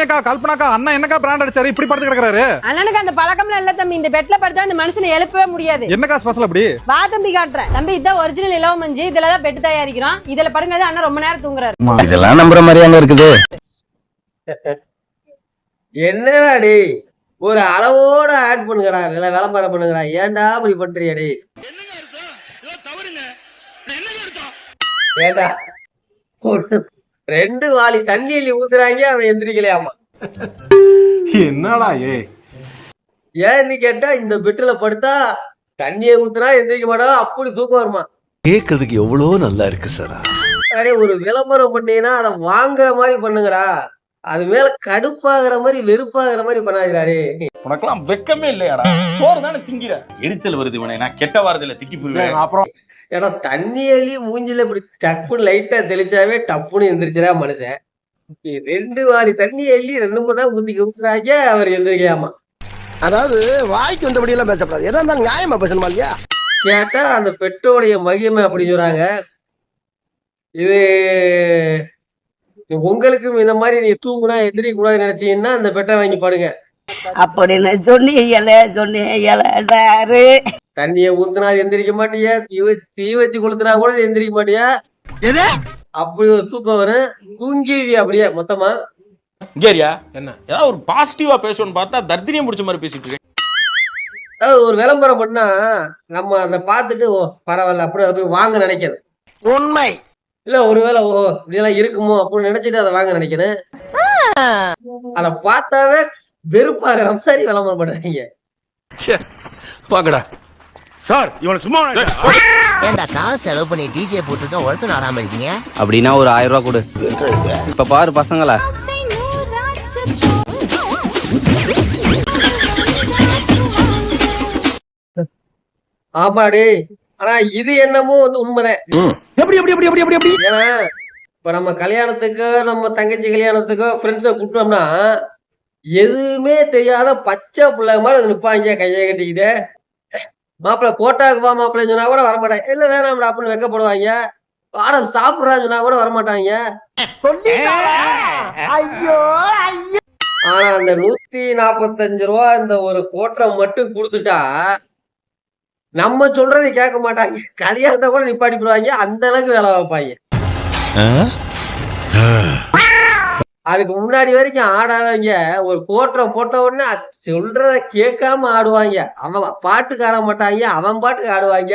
கல்யாணியக்கா கல்பனாக்கா அண்ணன் என்னக்கா பிராண்ட் அடிச்சாரு? இப்படி படுத்து கிடக்குறாரு. அண்ணனுக்கு அந்த பழக்கம்லாம் இல்ல தம்பி. இந்த பெட்ல படுத்தா அந்த மனுஷனை எழுப்பவே முடியாது. என்னக்கா ஸ்பெஷல் அப்படி? வா தம்பி காட்டுறேன். தம்பி இதான் ஒரிஜினல் இலவ மஞ்சு. இதுல தான் பெட் தயாரிக்கிறோம். இதுல படுங்கிறது அண்ணன் ரொம்ப நேரம் தூங்குறாரு. இதெல்லாம் நம்புற மாதிரியாங்க இருக்குது. என்னடா டேய் ஒரு அளவோட ஆட் பண்ணுங்கடா. வில விளம்பரம் பண்ணுங்கடா. ஏன்டா இப்படி பண்றியா டேய் ஏண்டா? ரெண்டு வாளி தண்ணி அள்ளி ஊத்துறாங்க அவன் எந்திரிக்கலையாமா. என்னடா ஏ? ஏன்னு கேட்டா இந்த பெட்ல படுத்தா தண்ணியை ஊத்துனா எந்திரிக்க மாட்டான் அப்படி தூக்கம் வருமா? கேக்குறதுக்கு எவ்வளவு நல்லா இருக்கு சார். அடே ஒரு விளம்பரம் பண்ணீங்கன்னா அதை வாங்குற மாதிரி பண்ணுங்கடா. அது மேல கடுப்பாகிற மாதிரி வெறுப்பாகிற மாதிரி டேய் உனக்கெல்லாம் வெக்கமே இல்லையாடா? சோறு தானே திங்கிற? எரிச்சல் வருது இவனை. நான் கெட்ட வாரதில்ல திக்கி போயிருவேன் அப்புறம்? ஏன்னா தண்ணி அள்ளி மூஞ்சில இப்படி டப்புன்னு லைட்டா தெளிச்சாவே டப்புன்னு எந்திரிச்சிடா மனுஷன். ரெண்டு வாரி தண்ணி அள்ளி ரெண்டு மூணு நேரம் ஊத்தி ஊத்துறாங்க அவர் எந்திரிக்காமா. அதாவது வாய்க்கு வந்தபடி எல்லாம் பேசப்படாது எதா இருந்தாலும் நியாயமா பேசணுமா இல்லையா? கேட்டா அந்த பெட்டோடைய மகிமை அப்படி சொல்றாங்க. இது உங்களுக்கும் இந்த மாதிரி நீ தூங்குனா எந்திரிக்க கூடாதுன்னு நினைச்சீங்கன்னா அந்த பெட்டை வாங்கி பாடுங்க. அப்படின்னு சொன்னீங்களே சொன்னீங்களே சாரு தண்ணியை ஊத்துனா எந்திரிக்க மாட்டியா? தீ வச்சு தீ வச்சு கொளுத்துனா கூட எந்திரிக்க மாட்டியா? எது? அப்படி ஒரு தூக்கம் வரும். தூங்கிடுவி அப்படியே மொத்தமா. இங்கேரியா? என்ன? ஏதாவது ஒரு பாசிட்டிவா பேசணும்னு பார்த்தா தர்தினியம் பிடிச்ச மாதிரி பேசிட்டு இருக்கேன். அதாவது ஒரு விளம்பரம் பண்ணா நம்ம அதை பார்த்துட்டு ஓ பரவாயில்ல அப்படி அதை போய் வாங்க நினைக்கிறது உண்மை. இல்ல ஒருவேளை ஓ இப்படியெல்லாம் இருக்குமோ அப்படின்னு நினைச்சிட்டு அதை வாங்க நினைக்கிறேன். அதை பார்த்தாவே வெறுப்பாகிற மாதிரி விளம்பரம் பண்றாங்க. பாக்கடா சார் இவனை சும்மா ஏண்டா காசு செலவு பண்ணி டிஜே போட்டுருக்க ஒருத்தன் ஆடாம இருக்கீங்க? அப்படின்னா ஒரு ஆயிரம் ரூபா கொடு. இப்ப பாரு பசங்களா. ஆமாடி. ஆனா இது என்னமோ வந்து உண்மைதான் எப்படி எப்படி எப்படி எப்படி எப்படி எப்படி? ஏன்னா இப்ப நம்ம கல்யாணத்துக்கோ நம்ம தங்கச்சி கல்யாணத்துக்கோ ஃப்ரெண்ட்ஸை கூப்பிட்டோம்னா எதுவுமே தெரியாத பச்சை பிள்ளை மாதிரி வந்து நிப்பாங்க கையை கட்டிக்கிட்டு. மாப்பிள்ளை போட்டாக்கு வா மாப்பிள்ளைன்னு சொன்னா கூட வரமாட்டாங்க. இல்ல வேணாம்டா அப்படின்னு வெக்கப்படுவாங்க. பாடம் சாப்பிடுறான்னு சொன்னா கூட வரமாட்டாங்க. ஐயோ ஆனா அந்த நூத்தி நாப்பத்தஞ்சு ரூபா இந்த ஒரு கோட்டை மட்டும் கொடுத்துட்டா நம்ம சொல்றதை கேட்க மாட்டாங்க கல்யாணத்தை கூட நிப்பாட்டிப்படுவாங்க அந்த அளவுக்கு வேலை வைப்பாங்க அதுக்கு முன்னாடி வரைக்கும் ஆடாதவங்க ஒரு கோட்டரை போட்ட உடனே சொல்றத கேட்காம ஆடுவாங்க. அவன் பாட்டுக்கு ஆட மாட்டாங்க அவன் பாட்டுக்கு ஆடுவாங்க.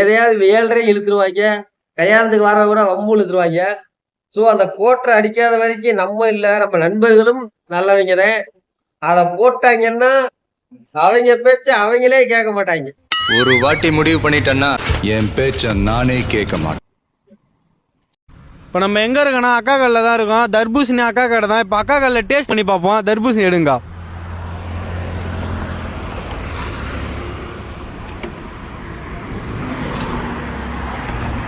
எதையாவது ஏழரை இழுத்துருவாங்க கல்யாணத்துக்கு வர கூட வம்பு இழுத்துருவாங்க. ஸோ அந்த கோட்டரை அடிக்காத வரைக்கும் நம்ம இல்லை நம்ம நண்பர்களும் நல்லவங்க தான். அதை போட்டாங்கன்னா அவங்க பேச்ச அவங்களே கேட்க மாட்டாங்க. ஒரு வாட்டி முடிவு பண்ணிட்டேன்னா என் பேச்ச நானே கேட்க மாட்டேன். இப்போ நம்ம எங்க இருக்கோம்னா அக்கா கல்ல தான் இருக்கோம். தர்பூசணி அக்கா கடை தான். இப்போ அக்கா கல்ல டேஸ்ட் பண்ணி பார்ப்போம். தர்பூசணி எடுங்க.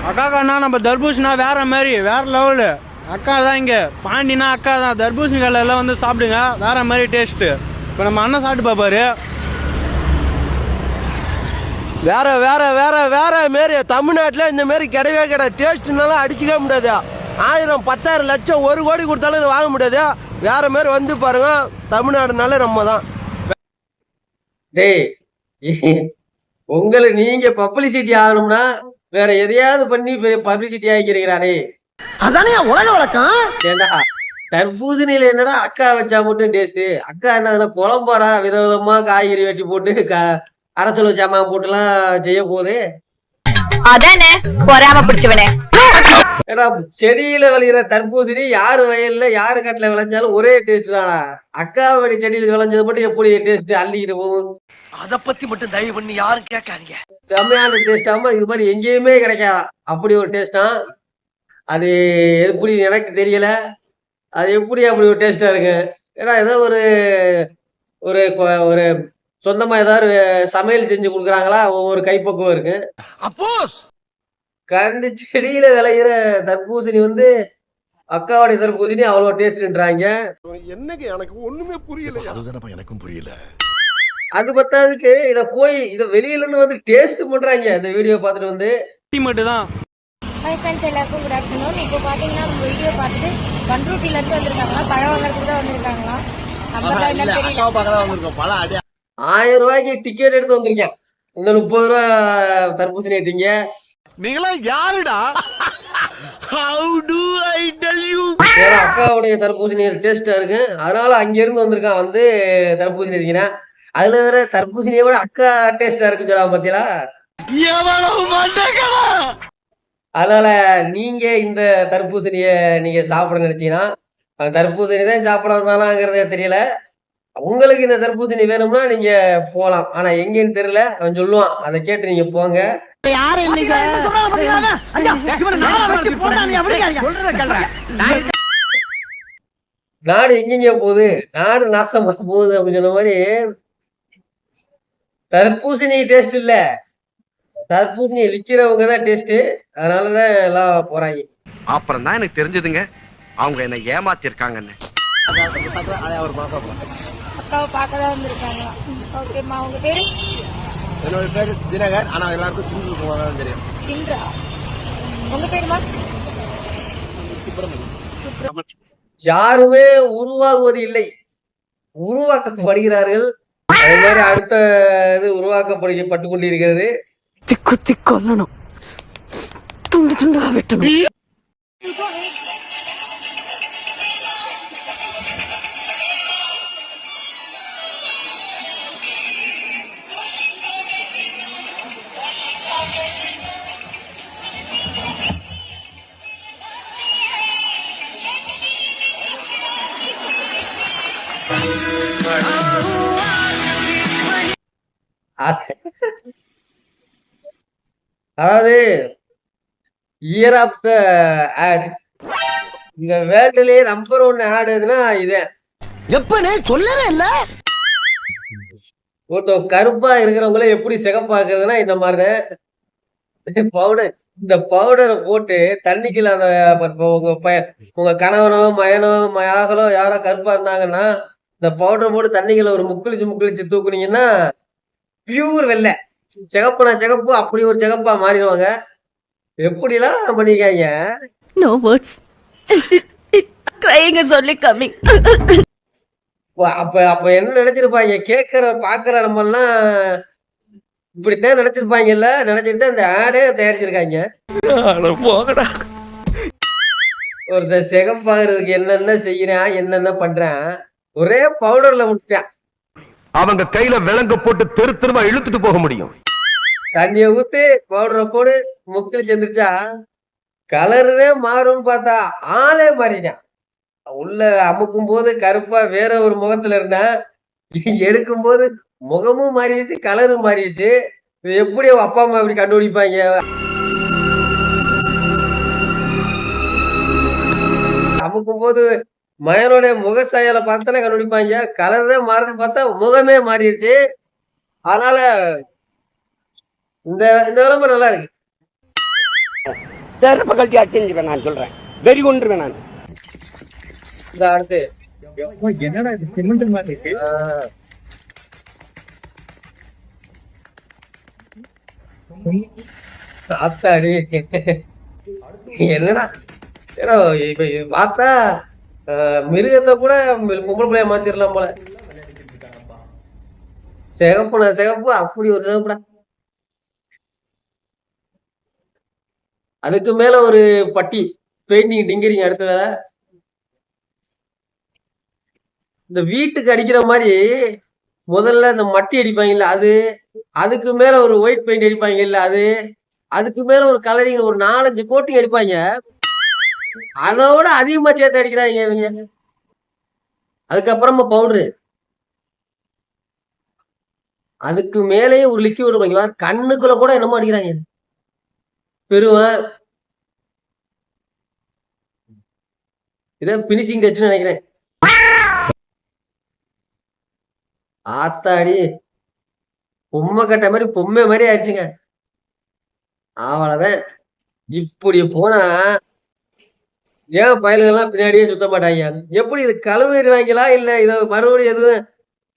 அக்கா கண்ணா நம்ம தர்பூசணினா வேற மாதிரி வேற லெவலு அக்கா தான் இங்க. பாண்டினா அக்கா தான். தர்பூசணி எல்லாம் வந்து சாப்பிடுங்க. வேற மாதிரி டேஸ்ட் இப்போ நம்ம அண்ணன் சாப்பிட்டு பார்ப்பாரு. வேற வேற வேற வேற மாரி. தமிழ்நாட்டுல இந்த மாதிரி கிடையவே கிடையாது. டேஸ்ட்னாலும் அடிச்சுக்கவே முடியாது. ஆயிரம் பத்தாயிரம் லட்சம் ஒரு கோடி கொடுத்தாலும் இதை வாங்க முடியாது. வேற மாதிரி வந்து பாருங்க. தமிழ்நாடுனால நம்ம தான் டேய் உங்களை நீங்க பப்ளிசிட்டி ஆகணும்னா வேற எதையாவது பண்ணி பப்ளிசிட்டி ஆகிக்கிறீங்கடா அதானே உலக வழக்கம்? ஏண்டா தர்பூசணியில என்னடா அக்கா வச்சா மட்டும் டேஸ்ட் அக்கா என்ன குழம்பாடா விதவிதமா காய்கறி வெட்டி போட்டு க அரசல் சாமான் போட்டுலாம் செய்ய போகுது. அதானே பொறாம பிடிச்சவனே. ஏடா செடியில விளையிற தர்பூசணி யாரு வயல்ல யாரு காட்டுல விளைஞ்சாலும் ஒரே டேஸ்ட் தானா அக்கா வழி செடியில விளைஞ்சது மட்டும் எப்படி டேஸ்ட் அள்ளிக்கிட்டு போகும்? அத பத்தி மட்டும் தயவு பண்ணி யாரும் கேட்காதீங்க. செம்மையான டேஸ்டாம இது மாதிரி எங்கேயுமே கிடைக்காதா? அப்படி ஒரு டேஸ்டா அது எப்படி எனக்கு தெரியல. அது எப்படி அப்படி ஒரு டேஸ்டா இருக்கு? ஏன்னா ஏதோ ஒரு ஒரு கொ- ஒரு சொந்தமா ஏதாவது சமையல் செஞ்சு கொடுக்குறாங்களா? ஒவ்வொரு கைப்பக்குவம் இருக்கு. அப்போஸ்! கரண்டு செடியில விளையிற தர்பூசணி வந்து அக்காவுடைய தர்பூசணி அவ்வளோ டேஸ்ட்ன்றாங்க. என்னங்க எனக்கு ஒண்ணுமே புரியல அதுதானப்பா எனக்கும் புரியல. அது பத்தாததுக்கு இத போய் இத வெளியில இருந்து வந்து டேஸ்ட் பண்றாங்க இந்த வீடியோ பார்த்துட்டு வந்து. மட்டும் தான் ஹாய் ஃப்ரெண்ட்ஸ் எல்லாருக்கும் குட் ஆஃப்டர்நூன் இப்போ பார்த்தீங்கன்னா நம்ம வீடியோ பார்த்துட்டு பண்ருட்டிலேருந்து வந்திருக்காங்களா? பழம் வாங்குறதுக்கு தான் வந்திருக்காங்களா? நம்ம தெரியல. ஆயிரம் ரூபாய்க்கு டிக்கெட் எடுத்து வந்திருக்கேன். இந்த முப்பது ரூபா தர்பூசணி எடுத்தீங்க. நீங்களா யாருடா? How do I tell you ஏன்னா அக்காவுடைய தர்பூசணி டேஸ்டா இருக்கு. அதனால அங்க இருந்து வந்திருக்கான் வந்து தர்பூசணி எடுத்தீங்கன்னா அதுல வேற தர்பூசணியை விட அக்கா டேஸ்டா இருக்குன்னு சொல்லலாம் பாத்தீங்களா? எவ்வளவு மண்டகடா அதனால நீங்க இந்த தர்பூசணிய நீங்க சாப்பிட நினைச்சீங்கன்னா தர்பூசணி தான் சாப்பிட வந்தாலாங்கிறது தெரியல. உங்களுக்கு இந்த தர்பூசணி வேணும்னா நீங்க போலாம். ஆனா எங்கன்னு தெரியல. அவன் சொல்லுவான். அதை கேட்டு நீங்க போங்க. நாடு எங்கெங்க போகுது? நாடு நாசமா போகுது அப்படின்னு சொன்ன மாதிரி தர்பூசணி டேஸ்ட் இல்ல. தர்பூசணி விக்கிறவங்க தான் டேஸ்ட் அதனாலதான் எல்லாம் போறாங்க. அப்புறம் தான் எனக்கு தெரிஞ்சதுங்க. அவங்க என்ன ஏமாத்திருக்காங்கன்னு. அக்காவை பார்க்க தான் வந்திருக்காங்களா ஓகேம்மா உங்க பேரு? என்னோட பேரு தினகர். ஆனா எல்லாருக்கும் சிந்து குமார் தெரியும். சின்ரா உங்க பேருமா யாருமே உருவாகுவது இல்லை. உருவாக்கப்படுகிறார்கள். அதே மாதிரி அடுத்த இது உருவாக்கப்பட்டு கொண்டிருக்கிறது குத்தி கொல்லணும். துண்டு துண்டா வெட்டணும். அதாவது இயர் ஆஃப் த ஆட் இந்த வேர்ல்டுலயே நம்பர் ஒன் ஆட் எதுனா இதே. எப்பனே சொல்லவே இல்ல. ஒருத்தன் கருப்பா இருக்கிறவங்கள எப்படி சிகப்பாக்குறதுன்னா இந்த மாதிரிதான். பவுடர் இந்த பவுடரை போட்டு தண்ணிக்குள்ள அந்த உங்க பைய- உங்க கணவனோ மயனோ மயாகலோ யாரோ கருப்பா இருந்தாங்கன்னா இந்த பவுடர் போட்டு தண்ணிக்குள்ள ஒரு முக்குளிச்சு முக்குளிச்சு தூக்குனீங்கன்னா பியூர் வெள்ளை. சிகப்புனா சிகப்பு அப்படி ஒரு சிகப்பா மாறிடுவாங்க. எப்படிலாம் பண்ணிக்காங்க? நோ வேர்ட்ஸ் ட்ரைங்க சொல்லி கம்மி அப்ப அப்ப என்ன நினைச்சிருப்பாங்க? கேட்கற பாக்குற நம்ம எல்லாம் இப்படித்தான் நினைச்சிருப்பாங்கல்ல? நினைச்சிட்டு இந்த ஆடே தயாரிச்சிருக்காங்க. போகடா ஒருத்தர் சிகப்பாகிறதுக்கு என்னென்ன செய்யறான் என்னென்ன பண்றான் ஒரே பவுடர்ல முடிச்சிட்டான். அவங்க கையில விலங்க போட்டு தெரு தெருவா இழுத்துட்டு போக முடியும். தண்ணிய ஊத்து பவுடரை போடு. முக்கில் செஞ்சிருச்சா? கலருதே மாறும்னு பார்த்தா ஆளே மாறிட்டான். உள்ள அமுக்கும் போது கருப்பா வேற ஒரு முகத்துல இருந்தான் எடுக்கும் போது முகமும் மாறிடுச்சு கலரும் மாறிடுச்சு. எப்படி அப்பா அம்மா இப்படி கண்டுபிடிப்பாங்க? அமுக்கும் போது மயனோட முக சாயலை பார்த்தானே கண்டுபிடிப்பாங்க. கலர் தான் மாறுன்னு பார்த்தா முகமே மாறிடுச்சு. அதனால இந்த இந்த விளம்பரம் நல்லா இருக்கு. செருப்ப கழட்டி அடிச்சிருவேன் நான் சொல்றேன். வெறி கொண்டுருவேன் நான். இந்த அடுத்து. ஆ. ஆத்தாடி என்னடா? ஏடா இப்ப இது பார்த்தா மிருகத்தை கூட பொம்பளை பிள்ளைய மாத்திரலாம் போல. சிகப்புனா சிகப்பு அப்படி ஒரு சிகப்புடா. அதுக்கு மேல ஒரு பட்டி பெயிண்டிங் டிங்கிறீங்க அடுத்த வேலை. இந்த வீட்டுக்கு அடிக்கிற மாதிரி முதல்ல இந்த மட்டி அடிப்பாங்கல்ல அது அதுக்கு மேல ஒரு ஒயிட் பெயிண்ட் அடிப்பாங்கல்ல அது அதுக்கு மேல ஒரு கலரிங் ஒரு நாலஞ்சு கோட்டிங் அடிப்பாங்க. அதோட அதிகமா சேர்த்து அடிக்கிறாங்க இவங்க. அதுக்கப்புறமா பவுடரு அதுக்கு மேலேயே ஒரு லிக்யூட் வைங்க கண்ணுக்குள்ள கூட என்னமோ அடிக்கிறாங்க. பெருவன் இதான் பினிஷிங் டச்சுன்னு நினைக்கிறேன். ஆத்தாடி. பொம்மை கட்ட மாதிரி பொம்மை மாதிரி ஆயிடுச்சுங்க. அவ்வளவுதான் இப்படி போனா ஏன் பயலுகள்லாம் பின்னாடியே சுத்த மாட்டாங்க? எப்படி இது கழுவிடுவாங்களா? இல்ல இத மறுபடியும் எதுவும்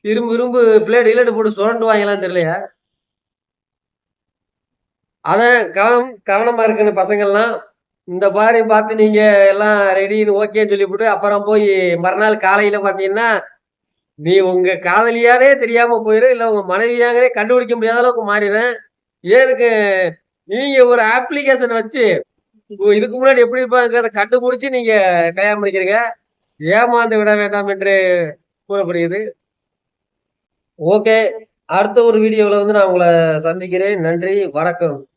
இரும்பு இரும்பு பிளேட் இல்லட்டு போட்டு சுரண்டுவாங்களான்னு தெரியலையா? அதான் கவனம் கவனமா இருக்கணும் பசங்கள்லாம். இந்த மாதிரி பார்த்து நீங்க எல்லாம் ரெடின்னு ஓகேன்னு சொல்லிவிட்டு அப்புறம் போய் மறுநாள் காலையில பாத்தீங்கன்னா நீ உங்க காதலியானே தெரியாம போயிடும் இல்ல உங்க மனைவியாகவே கண்டுபிடிக்க முடியாத அளவுக்கு மாறிடும் ஏதுக்கு நீங்க ஒரு அப்ளிகேஷன் வச்சு இதுக்கு முன்னாடி எப்படி இருப்பாங்கிறத கண்டுபிடிச்சு நீங்க தயார் பண்ணிக்கிறீங்க. ஏமாந்து விட வேண்டாம் என்று கூறப்படுகிறது. ஓகே அடுத்த ஒரு வீடியோவில் வந்து நான் உங்களை சந்திக்கிறேன். நன்றி வணக்கம்.